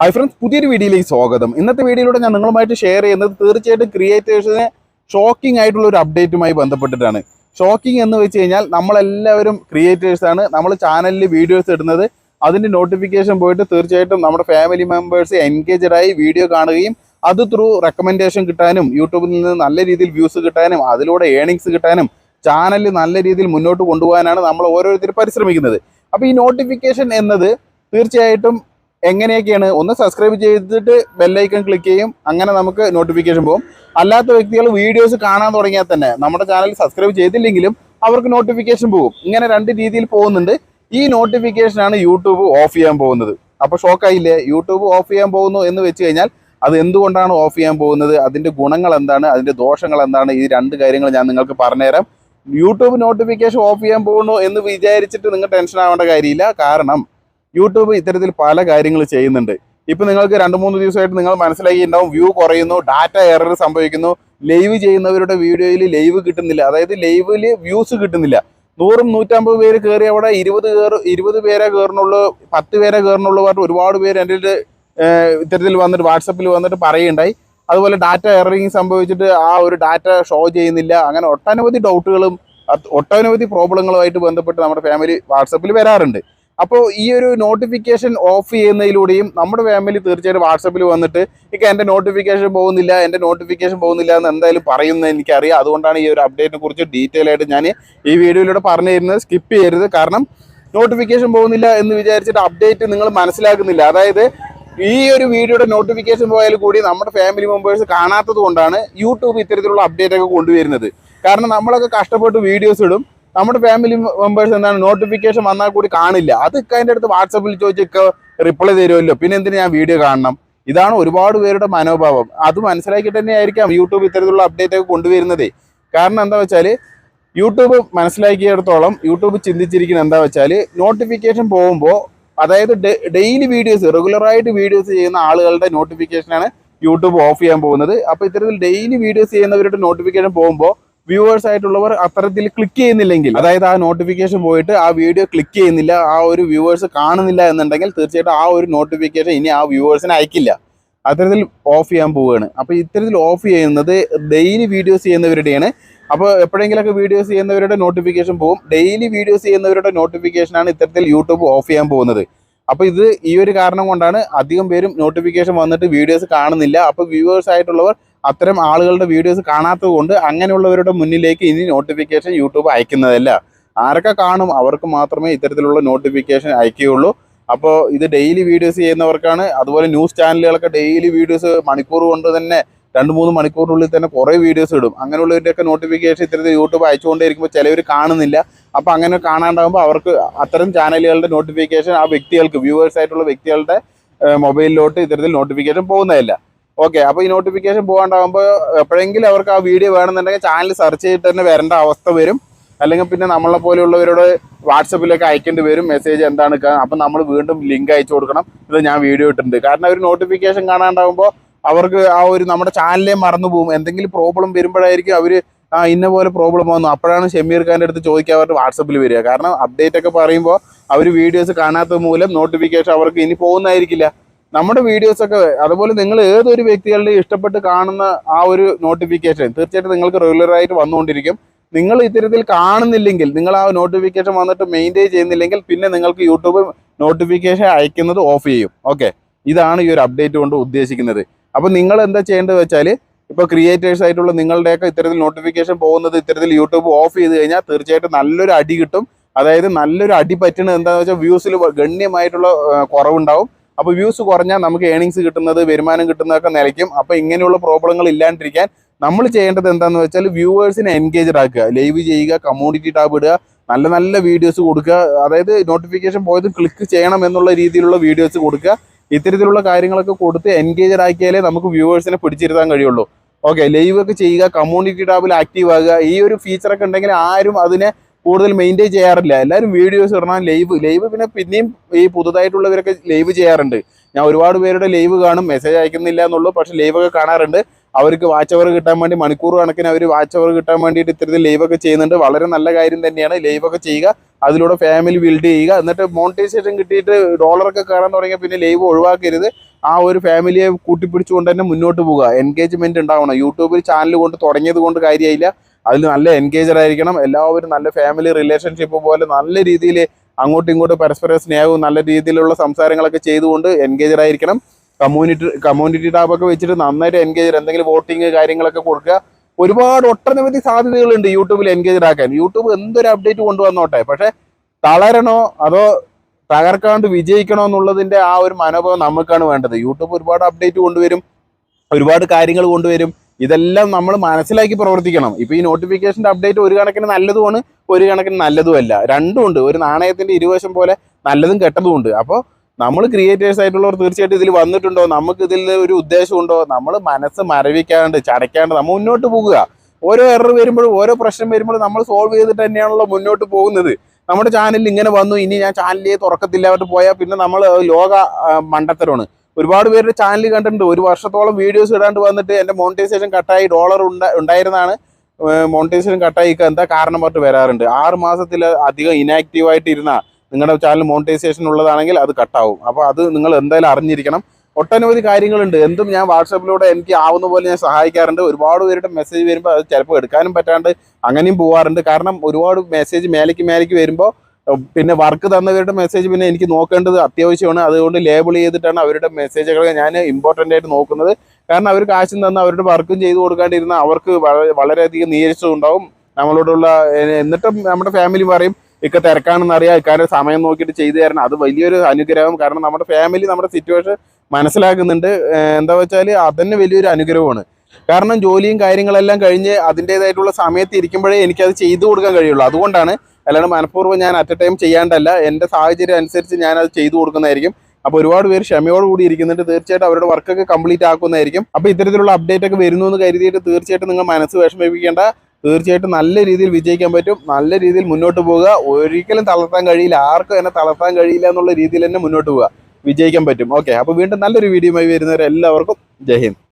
Hi friends പുതിയൊരു വീഡിയോയിലേക്ക് സ്വാഗതം. ഇന്നത്തെ വീഡിയോയിലൂടെ ഞാൻ നിങ്ങളുമായിട്ട് ഷെയർ ചെയ്യുന്നത് തീർച്ചയായിട്ടും ക്രിയേറ്റേഴ്സിനെ ഷോക്കിംഗ് ആയിട്ടുള്ള ഒരു അപ്ഡേറ്റുമായി ബന്ധപ്പെട്ടിട്ടാണ്. ഷോക്കിംഗ് എന്ന് വെച്ച് കഴിഞ്ഞാൽ നമ്മളെല്ലാവരും ക്രിയേറ്റേഴ്സാണ് നമ്മൾ ചാനലിൽ വീഡിയോസ് ഇടുന്നത്. അതിന്റെ നോട്ടിഫിക്കേഷൻ പോയിട്ട് തീർച്ചയായിട്ടും നമ്മുടെ ഫാമിലി മെമ്പേഴ്സ് എൻഗേജഡ് ആയി വീഡിയോ കാണുകയും അത് ത്രൂ റെക്കമെൻഡേഷൻ കിട്ടാനും യൂട്യൂബിൽ നിന്ന് നല്ല രീതിയിൽ വ്യൂസ് കിട്ടാനും അതിലൂടെ ഏണിങ്സ് കിട്ടാനും ചാനൽ നല്ല രീതിയിൽ മുന്നോട്ട് കൊണ്ടുപോകാനാണ് നമ്മൾ ഓരോരുത്തർ പരിശ്രമിക്കുന്നത്. അപ്പോൾ ഈ നോട്ടിഫിക്കേഷൻ എന്നത് തീർച്ചയായിട്ടും എങ്ങനെയൊക്കെയാണ് ഒന്ന് സബ്സ്ക്രൈബ് ചെയ്തിട്ട് ബെല്ലൈക്കൺ ക്ലിക്ക് ചെയ്യും. അങ്ങനെ നമുക്ക് നോട്ടിഫിക്കേഷൻ പോകും. അല്ലാത്ത വ്യക്തികൾ വീഡിയോസ് കാണാൻ തുടങ്ങിയാൽ തന്നെ നമ്മുടെ ചാനൽ സബ്സ്ക്രൈബ് ചെയ്തില്ലെങ്കിലും അവർക്ക് നോട്ടിഫിക്കേഷൻ പോകും. ഇങ്ങനെ രണ്ട് രീതിയിൽ പോകുന്നുണ്ട്. ഈ നോട്ടിഫിക്കേഷനാണ് യൂട്യൂബ് ഓഫ് ചെയ്യാൻ പോകുന്നത്. അപ്പോൾ ഷോക്കായില്ലേ യൂട്യൂബ് ഓഫ് ചെയ്യാൻ പോകുന്നു എന്ന് വെച്ച് കഴിഞ്ഞാൽ അത് എന്തുകൊണ്ടാണ് ഓഫ് ചെയ്യാൻ പോകുന്നത്? അതിന്റെ ഗുണങ്ങൾ എന്താണ്? അതിന്റെ ദോഷങ്ങൾ എന്താണ്? ഈ രണ്ട് കാര്യങ്ങൾ ഞാൻ നിങ്ങൾക്ക് പറഞ്ഞുതരാം. യൂട്യൂബ് നോട്ടിഫിക്കേഷൻ ഓഫ് ചെയ്യാൻ പോകുന്നു എന്ന് വിചാരിച്ചിട്ട് നിങ്ങൾ ടെൻഷൻ ആവേണ്ട കാര്യമില്ല. കാരണം യൂട്യൂബ് ഇത്തരത്തിൽ പല കാര്യങ്ങൾ ചെയ്യുന്നുണ്ട്. ഇപ്പൊ നിങ്ങൾക്ക് രണ്ട് മൂന്ന് ദിവസമായിട്ട് നിങ്ങൾ മനസ്സിലാക്കിയിട്ടുണ്ടാവും വ്യൂ കുറയുന്നു ഡാറ്റ എറർ സംഭവിക്കുന്നു. ലൈവ് ചെയ്യുന്നവരുടെ വീഡിയോയിൽ ലൈവ് കിട്ടുന്നില്ല. അതായത് ലൈവിൽ വ്യൂസ് കിട്ടുന്നില്ല. നൂറും നൂറ്റമ്പത് പേര് കയറി അവിടെ ഇരുപത് കയറ് ഇരുപത് പേരെ കയറുന്നുള്ളൂ പത്ത് പേരെ കയറുന്നുള്ളൂ പറഞ്ഞിട്ട് ഒരുപാട് പേര് എന്റെ ഇത്തരത്തിൽ വന്നിട്ട് വാട്സപ്പിൽ വന്നിട്ട് പറയുണ്ടായി അതുപോലെ ഡാറ്റ എററിങ് സംഭവിച്ചിട്ട് ആ ഒരു ഡാറ്റ ഷോ ചെയ്യുന്നില്ല. അങ്ങനെ ഒട്ടനവധി ഡൗട്ടുകളും ഒട്ടനവധി പ്രോബ്ലങ്ങളുമായിട്ട് ബന്ധപ്പെട്ട് നമ്മുടെ ഫാമിലി വാട്സപ്പിൽ വരാറുണ്ട്. അപ്പോൾ ഈ ഒരു നോട്ടിഫിക്കേഷൻ ഓഫ് ചെയ്യുന്നതിലൂടെയും നമ്മുടെ ഫാമിലി തീർച്ചയായിട്ടും വാട്സപ്പിൽ വന്നിട്ട് ഇക്ക എന്റെ നോട്ടിഫിക്കേഷൻ പോകുന്നില്ല എന്റെ നോട്ടിഫിക്കേഷൻ പോകുന്നില്ല എന്ന് എന്തായാലും പറയുന്നത് എനിക്കറിയാം. അതുകൊണ്ടാണ് ഈ ഒരു അപ്ഡേറ്റിനെ കുറിച്ച് ഡീറ്റെയിൽ ആയിട്ട് ഞാൻ ഈ വീഡിയോയിലൂടെ പറഞ്ഞു തരുന്നത് സ്കിപ്പ് ചെയ്യരുത്. കാരണം നോട്ടിഫിക്കേഷൻ പോകുന്നില്ല എന്ന് വിചാരിച്ചിട്ട് അപ്ഡേറ്റ് നിങ്ങൾ മനസ്സിലാക്കുന്നില്ല. അതായത് ഈ ഒരു വീഡിയോയുടെ നോട്ടിഫിക്കേഷൻ പോയാൽ കൂടി നമ്മുടെ ഫാമിലി മെമ്പേഴ്സ് കാണാത്തത് കൊണ്ടാണ് യൂട്യൂബ് ഇത്തരത്തിലുള്ള അപ്ഡേറ്റ് ഒക്കെ കൊണ്ടുവരുന്നത്. കാരണം നമ്മളൊക്കെ കഷ്ടപ്പെട്ട് വീഡിയോസ് ഇടും. നമ്മുടെ ഫാമിലി മെമ്പേഴ്സ് എന്താണ് നോട്ടിഫിക്കേഷൻ വന്നാൽ കൂടി കാണില്ല. അത് അതിന്റെ അടുത്ത് വാട്സപ്പിൽ ചോദിച്ചൊക്കെ റിപ്ലൈ തരുമല്ലോ. പിന്നെ എന്തിനു ഞാൻ വീഡിയോ കാണണം? ഇതാണ് ഒരുപാട് പേരുടെ മനോഭാവം. അത് മനസ്സിലാക്കിയിട്ട് തന്നെ ആയിരിക്കാം യൂട്യൂബ് ഇത്തരത്തിലുള്ള അപ്ഡേറ്റ് ഒക്കെ കൊണ്ടുവരുന്നതേ. കാരണം എന്താ വെച്ചാൽ യൂട്യൂബ് മനസ്സിലാക്കിയിടത്തോളം യൂട്യൂബ് ചിന്തിച്ചിരിക്കുന്നത് എന്താ വെച്ചാൽ നോട്ടിഫിക്കേഷൻ പോകുമ്പോൾ അതായത് ഡെയിലി വീഡിയോസ് റെഗുലറായിട്ട് വീഡിയോസ് ചെയ്യുന്ന ആളുകളുടെ നോട്ടിഫിക്കേഷനാണ് യൂട്യൂബ് ഓഫ് ചെയ്യാൻ പോകുന്നത്. അപ്പോൾ ഇത്തരത്തിൽ ഡെയിലി വീഡിയോസ് ചെയ്യുന്നവരുടെ നോട്ടിഫിക്കേഷൻ പോകുമ്പോൾ വ്യൂവേഴ്സ് ആയിട്ടുള്ളവർ അത്തരത്തിൽ ക്ലിക്ക് ചെയ്യുന്നില്ലെങ്കിൽ അതായത് ആ നോട്ടിഫിക്കേഷൻ പോയിട്ട് ആ വീഡിയോ ക്ലിക്ക് ചെയ്യുന്നില്ല ആ ഒരു വ്യൂവേഴ്സ് കാണുന്നില്ല എന്നുണ്ടെങ്കിൽ തീർച്ചയായിട്ടും ആ ഒരു നോട്ടിഫിക്കേഷൻ ഇനി ആ വ്യൂവേഴ്സിന് അയക്കില്ല. അത്തരത്തിൽ ഓഫ് ചെയ്യാൻ പോവുകയാണ്. അപ്പോൾ ഇത്തരത്തിൽ ഓഫ് ചെയ്യുന്നത് ഡെയിലി വീഡിയോസ് ചെയ്യുന്നവരുടെയാണ്. അപ്പോൾ എപ്പോഴെങ്കിലൊക്കെ വീഡിയോസ് ചെയ്യുന്നവരുടെ നോട്ടിഫിക്കേഷൻ പോകും ഡെയിലി വീഡിയോസ് ചെയ്യുന്നവരുടെ നോട്ടിഫിക്കേഷനാണ് ഇത്തരത്തിൽ യൂട്യൂബ് ഓഫ് ചെയ്യാൻ പോകുന്നത്. അപ്പോൾ ഇത് ഈ ഒരു കാരണം കൊണ്ടാണ് അധികം പേരും നോട്ടിഫിക്കേഷൻ വന്നിട്ട് വീഡിയോസ് കാണുന്നില്ല. അപ്പോൾ വ്യൂവേഴ്സ് ആയിട്ടുള്ളവർ അത്തരം ആളുകളുടെ വീഡിയോസ് കാണാത്തത് കൊണ്ട് അങ്ങനെയുള്ളവരുടെ മുന്നിലേക്ക് ഇനി നോട്ടിഫിക്കേഷൻ യൂട്യൂബ് അയക്കുന്നതല്ല. ആരൊക്കെ കാണും അവർക്ക് മാത്രമേ ഇത്തരത്തിലുള്ള നോട്ടിഫിക്കേഷൻ അയക്കുകയുള്ളൂ. അപ്പോൾ ഇത് ഡെയിലി വീഡിയോസ് ചെയ്യുന്നവർക്കാണ്. അതുപോലെ ന്യൂസ് ചാനലുകളൊക്കെ ഡെയിലി വീഡിയോസ് മണിക്കൂർ കൊണ്ട് തന്നെ രണ്ട് മൂന്ന് മണിക്കൂറിനുള്ളിൽ തന്നെ കുറേ വീഡിയോസ് ഇടും. അങ്ങനെയുള്ളവരുടെയൊക്കെ നോട്ടിഫിക്കേഷൻ ഇത്തരത്തിൽ യൂട്യൂബ് അയച്ചുകൊണ്ടേയിരിക്കുമ്പോൾ ചിലവർ കാണുന്നില്ല. അപ്പോൾ അങ്ങനെ കാണാണ്ടാകുമ്പോൾ അവർക്ക് അത്തരം ചാനലുകളുടെ നോട്ടിഫിക്കേഷൻ ആ വ്യക്തികൾക്ക് വ്യൂവേഴ്സ് ആയിട്ടുള്ള വ്യക്തികളുടെ മൊബൈലിലോട്ട് ഇത്തരത്തിൽ നോട്ടിഫിക്കേഷൻ പോകുന്നതല്ല. ഓക്കെ അപ്പോൾ ഈ നോട്ടിഫിക്കേഷൻ പോകാണ്ടാകുമ്പോൾ എപ്പോഴെങ്കിലും അവർക്ക് ആ വീഡിയോ വേണമെന്നുണ്ടെങ്കിൽ ചാനൽ സെർച്ച് ചെയ്തിട്ട് തന്നെ വരേണ്ട അവസ്ഥ വരും. അല്ലെങ്കിൽ പിന്നെ നമ്മളെ പോലെയുള്ളവരോട് വാട്സപ്പിലേക്ക് അയക്കേണ്ടി വരും. മെസ്സേജ് എന്താണ് അപ്പം നമ്മൾ വീണ്ടും ലിങ്ക് അയച്ചു കൊടുക്കണം. ഇത് ഞാൻ വീഡിയോ ഇട്ടിട്ടുണ്ട്. കാരണം ഒരു നോട്ടിഫിക്കേഷൻ കാണാണ്ടാകുമ്പോൾ അവർക്ക് ആ ഒരു നമ്മുടെ ചാനലേ മറന്നു പോകും. എന്തെങ്കിലും പ്രോബ്ലം വരുമ്പോഴായിരിക്കും അവർ ആ ഇന്ന പോലെ പ്രോബ്ലം വന്നു. അപ്പോഴാണ് ഷമീർ ഖാന്റെ അടുത്ത് ചോദിക്കാൻ അവരുടെ വാട്സപ്പിൽ വരിക. കാരണം അപ്ഡേറ്റ് ഒക്കെ പറയുമ്പോൾ അവർ വീഡിയോസ് കാണാത്ത മൂലം നോട്ടിഫിക്കേഷൻ അവർക്ക് ഇനി പോകുന്നതായിരിക്കില്ല. നമ്മുടെ വീഡിയോസ് ഒക്കെ അതുപോലെ നിങ്ങൾ ഏതൊരു വ്യക്തികളുടെ ഇഷ്ടപ്പെട്ട് കാണുന്ന ആ ഒരു നോട്ടിഫിക്കേഷൻ തീർച്ചയായിട്ടും നിങ്ങൾക്ക് റെഗുലറായിട്ട് വന്നുകൊണ്ടിരിക്കും. നിങ്ങൾ ഇത്തരത്തിൽ കാണുന്നില്ലെങ്കിൽ നിങ്ങൾ ആ നോട്ടിഫിക്കേഷൻ വന്നിട്ട് മെയിന്റെയിൻ ചെയ്യുന്നില്ലെങ്കിൽ പിന്നെ നിങ്ങൾക്ക് യൂട്യൂബ് നോട്ടിഫിക്കേഷൻ അയക്കുന്നത് ഓഫ് ചെയ്യും. ഓക്കെ ഇതാണ് ഈ ഒരു അപ്ഡേറ്റ് കൊണ്ട് ഉദ്ദേശിക്കുന്നത്. അപ്പോൾ നിങ്ങൾ എന്താ ചെയ്യേണ്ടത് വെച്ചാൽ ഇപ്പോൾ ക്രിയേറ്റേഴ്സ് ആയിട്ടുള്ള നിങ്ങളുടെയൊക്കെ ഇത്തരത്തിൽ നോട്ടിഫിക്കേഷൻ പോകുന്നത് ഇത്തരത്തിൽ യൂട്യൂബ് ഓഫ് ചെയ്ത് കഴിഞ്ഞാൽ തീർച്ചയായിട്ടും നല്ലൊരു അടി കിട്ടും. അതായത് നല്ലൊരു അടി പറ്റുന്നത് എന്താണെന്ന് വെച്ചാൽ വ്യൂസിൽ ഗണ്യമായിട്ടുള്ള കുറവുണ്ടാവും. അപ്പോൾ വ്യൂസ് കുറഞ്ഞാൽ നമുക്ക് ഏണിങ്സ് കിട്ടുന്നത് വരുമാനം കിട്ടുന്നതൊക്കെ നിലയ്ക്കും. അപ്പോൾ ഇങ്ങനെയുള്ള പ്രോബ്ലങ്ങൾ ഇല്ലാണ്ടിരിക്കാൻ നമ്മൾ ചെയ്യേണ്ടത് എന്താണെന്ന് വെച്ചാൽ വ്യൂവേഴ്സിനെ എൻഗേജഡ് ആക്കുക. ലൈവ് ചെയ്യുക കമ്മ്യൂണിറ്റി ടാബ് ഇടുക നല്ല നല്ല വീഡിയോസ് കൊടുക്കുക. അതായത് നോട്ടിഫിക്കേഷൻ പോയത് ക്ലിക്ക് ചെയ്യണം എന്നുള്ള രീതിയിലുള്ള വീഡിയോസ് കൊടുക്കുക. ഇത്തരത്തിലുള്ള കാര്യങ്ങളൊക്കെ കൊടുത്ത് എൻഗേജഡ് ആക്കിയാലേ നമുക്ക് വ്യൂവേഴ്സിനെ പിടിച്ചിരുത്താൻ കഴിയുള്ളൂ. ഓക്കെ ലൈവ് ഒക്കെ ചെയ്യുക കമ്മ്യൂണിറ്റി ടാബിൽ ആക്റ്റീവ് ആകുക. ഈ ഒരു ഫീച്ചറൊക്കെ ഉണ്ടെങ്കിൽ ആരും അതിനെ കൂടുതൽ മെയിന്റെയിൻ ചെയ്യാറില്ല. എല്ലാവരും വീഡിയോസ് ഇടണം ലൈവ് ലൈവ് പിന്നെ പിന്നെയും ഈ പുതുതായിട്ടുള്ളവരൊക്കെ ലൈവ് ചെയ്യാറുണ്ട്. ഞാൻ ഒരുപാട് പേരുടെ ലൈവ് കാണും മെസ്സേജ് അയക്കുന്നില്ല എന്നുള്ളൂ പക്ഷെ ലൈവൊക്കെ കാണാറുണ്ട്. അവർക്ക് വാച്ച് അവർ കിട്ടാൻ വേണ്ടി മണിക്കൂർ കണക്കിന് അവർ വാച്ച് അവർ കിട്ടാൻ വേണ്ടിയിട്ട് ഇത്തരത്തിൽ ലൈവൊക്കെ ചെയ്യുന്നുണ്ട്. വളരെ നല്ല കാര്യം തന്നെയാണ് ലൈവൊക്കെ ചെയ്യുക അതിലൂടെ ഫാമിലി ബിൽഡ് ചെയ്യുക. എന്നിട്ട് മോണിറ്റൈസേഷൻ കിട്ടിയിട്ട് ഡോളറൊക്കെ കയറാൻ തുടങ്ങിയാൽ പിന്നെ ലൈവ് ഒഴിവാക്കരുത്. ആ ഒരു ഫാമിലിയെ കൂട്ടിപ്പിടിച്ചുകൊണ്ട് തന്നെ മുന്നോട്ട് പോകുക എൻഗേജ്മെന്റ് ഉണ്ടാവണം. യൂട്യൂബിൽ ചാനൽ കൊണ്ട് തുടങ്ങിയത് കൊണ്ട് കാര്യമായില്ല അതിൽ നല്ല എൻഗേജർ ആയിരിക്കണം. എല്ലാവരും നല്ല ഫാമിലി റിലേഷൻഷിപ്പ് പോലെ നല്ല രീതിയിൽ അങ്ങോട്ടും ഇങ്ങോട്ടും പരസ്പര സ്നേഹവും നല്ല രീതിയിലുള്ള സംസാരങ്ങളൊക്കെ ചെയ്തുകൊണ്ട് എൻഗേജർ ആയിരിക്കണം. കമ്മ്യൂണിറ്റി കമ്മ്യൂണിറ്റി ടാബൊക്കെ വെച്ചിട്ട് നന്നായിട്ട് എൻഗേജ് എന്തെങ്കിലും വോട്ടിങ് കാര്യങ്ങളൊക്കെ കൊടുക്കുക. ഒരുപാട് ഒട്ടനവധി സാധ്യതകളുണ്ട് യൂട്യൂബിൽ എൻഗേജഡ് ആക്കാൻ. യൂട്യൂബ് എന്തൊരു അപ്ഡേറ്റ് കൊണ്ടുവന്നോട്ടെ? പക്ഷേ തളരണോ അതോ തകർക്കാണ്ട് വിജയിക്കണോ എന്നുള്ളതിന്റെ ആ ഒരു മനോഭാവം നമുക്കാണ് വേണ്ടത്. യൂട്യൂബ് ഒരുപാട് അപ്ഡേറ്റ് കൊണ്ടുവരും. ഒരുപാട് കാര്യങ്ങൾ കൊണ്ടുവരും. ഇതെല്ലാം നമ്മൾ മനസ്സിലാക്കി പ്രവർത്തിക്കണം. ഇപ്പൊ ഈ നോട്ടിഫിക്കേഷന്റെ അപ്ഡേറ്റ് ഒരു കണക്കിന് നല്ലതുമാണ് ഒരു കണക്കിന് നല്ലതുമല്ല. രണ്ടും ഉണ്ട്. ഒരു നാണയത്തിന്റെ ഇരുവശം പോലെ നല്ലതും കെട്ടതും ഉണ്ട്. അപ്പോൾ നമ്മൾ ക്രിയേറ്റേഴ്സ് ആയിട്ടുള്ളവർ തീർച്ചയായിട്ടും ഇതിൽ വന്നിട്ടുണ്ടോ? നമുക്ക് ഇതിൽ ഒരു ഉദ്ദേശമുണ്ടോ? നമ്മൾ മനസ്സ് മരവിക്കാണ്ട് ചടയ്ക്കാണ്ട് നമ്മൾ മുന്നോട്ട് പോകുക. ഓരോ എറർ വരുമ്പോഴും ഓരോ പ്രശ്നം വരുമ്പോഴും നമ്മൾ സോൾവ് ചെയ്തിട്ട് തന്നെയാണല്ലോ മുന്നോട്ട് പോകുന്നത്. നമ്മുടെ ചാനലിൽ ഇങ്ങനെ വന്നു. ഇനി ഞാൻ ചാനലിൽ തുറക്കത്തില്ല അവിടെ പോയാൽ പിന്നെ നമ്മൾ ലോക മണ്ടത്തരമാണ്. ഒരുപാട് പേരുടെ ചാനൽ കണ്ടിട്ടുണ്ട്. ഒരു വർഷത്തോളം വീഡിയോസ് ഇടാണ്ട് വന്നിട്ട് എന്റെ മോണിറ്റൈസേഷൻ കട്ടായി ഡോളർ ഉണ്ടായിരുന്നാണ് മോണിറ്റൈസേഷൻ കട്ടായി എന്താ കാരണം പറഞ്ഞിട്ട് വരാറുണ്ട്. ആറ് മാസത്തിൽ അധികം ഇനാക്റ്റീവായിട്ടിരുന്ന നിങ്ങളുടെ ചാനൽ മോണിറ്റൈസേഷൻ ഉള്ളതാണെങ്കിൽ അത് കട്ടാവും അപ്പോൾ അത് നിങ്ങൾ എന്തായാലും അറിഞ്ഞിരിക്കണം. ഒട്ടനവധി കാര്യങ്ങളുണ്ട്. എന്തും ഞാൻ വാട്സപ്പിലൂടെ എനിക്ക് ആവുന്ന പോലെ ഞാൻ സഹായിക്കാറുണ്ട്. ഒരുപാട് പേരുടെ മെസ്സേജ് വരുമ്പോൾ അത് ചിലപ്പോൾ എടുക്കാനും പറ്റാണ്ട് അങ്ങനെയും പോവാറുണ്ട്. കാരണം ഒരുപാട് മെസ്സേജ് മേലേക്ക് മേലേക്ക് വരുമ്പോൾ പിന്നെ വർക്ക് തന്നവരുടെ മെസ്സേജ് പിന്നെ എനിക്ക് നോക്കേണ്ടത് അത്യാവശ്യമാണ്. അതുകൊണ്ട് ലേബിൾ ചെയ്തിട്ടാണ് അവരുടെ മെസ്സേജുകൾ ഞാൻ ഇമ്പോർട്ടന്റ് ആയിട്ട് നോക്കുന്നത്. കാരണം അവർ കാശും തന്ന അവരുടെ വർക്കും ചെയ്തു കൊടുക്കാണ്ടിരുന്ന അവർക്ക് വള- വളരെയധികം നീരസം ഉണ്ടാവും. നമ്മളോടുള്ള എന്നിട്ടും നമ്മുടെ ഫാമിലി പറയും ഇക്ക തിരക്കാണെന്ന് അറിയാം. ഇക്കാരെ സമയം നോക്കിയിട്ട് ചെയ്തു തരണം. അത് വലിയൊരു അനുഗ്രഹം. കാരണം നമ്മുടെ ഫാമിലി നമ്മുടെ സിറ്റുവേഷൻ മനസ്സിലാക്കുന്നുണ്ട്. എന്താ വെച്ചാൽ അതന്നെ വലിയൊരു അനുഗ്രഹമാണ്. കാരണം ജോലിയും കാര്യങ്ങളെല്ലാം കഴിഞ്ഞ് അതിന്റെതായിട്ടുള്ള സമയത്ത് ഇരിക്കുമ്പോഴേ എനിക്കത് ചെയ്തു കൊടുക്കാൻ കഴിയുള്ളൂ. അതുകൊണ്ടാണ് അല്ലാണ്ട് മനഃപൂർവം ഞാൻ അറ്റ് എ ടൈം ചെയ്യാണ്ടല്ല. എന്റെ സാഹചര്യം അനുസരിച്ച് ഞാൻ അത് ചെയ്തു കൊടുക്കുന്നതായിരിക്കും. അപ്പോൾ ഒരുപാട് പേര് ക്ഷമയോട് കൂടി ഇരിക്കുന്നുണ്ട്. തീർച്ചയായിട്ടും അവരുടെ വർക്കൊക്കെ കംപ്ലീറ്റ് ആക്കുന്നതായിരിക്കും. അപ്പോൾ ഇത്തരത്തിലുള്ള അപ്ഡേറ്റ് ഒക്കെ വരുന്നു എന്ന് കരുതിയിട്ട് തീർച്ചയായിട്ടും നിങ്ങൾ മനസ്സ് വിഷമിപ്പിക്കേണ്ട. തീർച്ചയായിട്ടും നല്ല രീതിയിൽ വിജയിക്കാൻ പറ്റും. നല്ല രീതിയിൽ മുന്നോട്ട് പോവുക. ഒരിക്കലും തളർത്താൻ കഴിയില്ല. ആർക്കും എന്നെ തളർത്താൻ കഴിയില്ല എന്നുള്ള രീതിയിൽ തന്നെ മുന്നോട്ട് പോവുക. വിജയിക്കാൻ പറ്റും. ഓക്കെ അപ്പോൾ വീണ്ടും നല്ലൊരു വീഡിയോയുമായി വരുന്നവരെല്ലാവർക്കും ജയ് ഹിന്ദ്.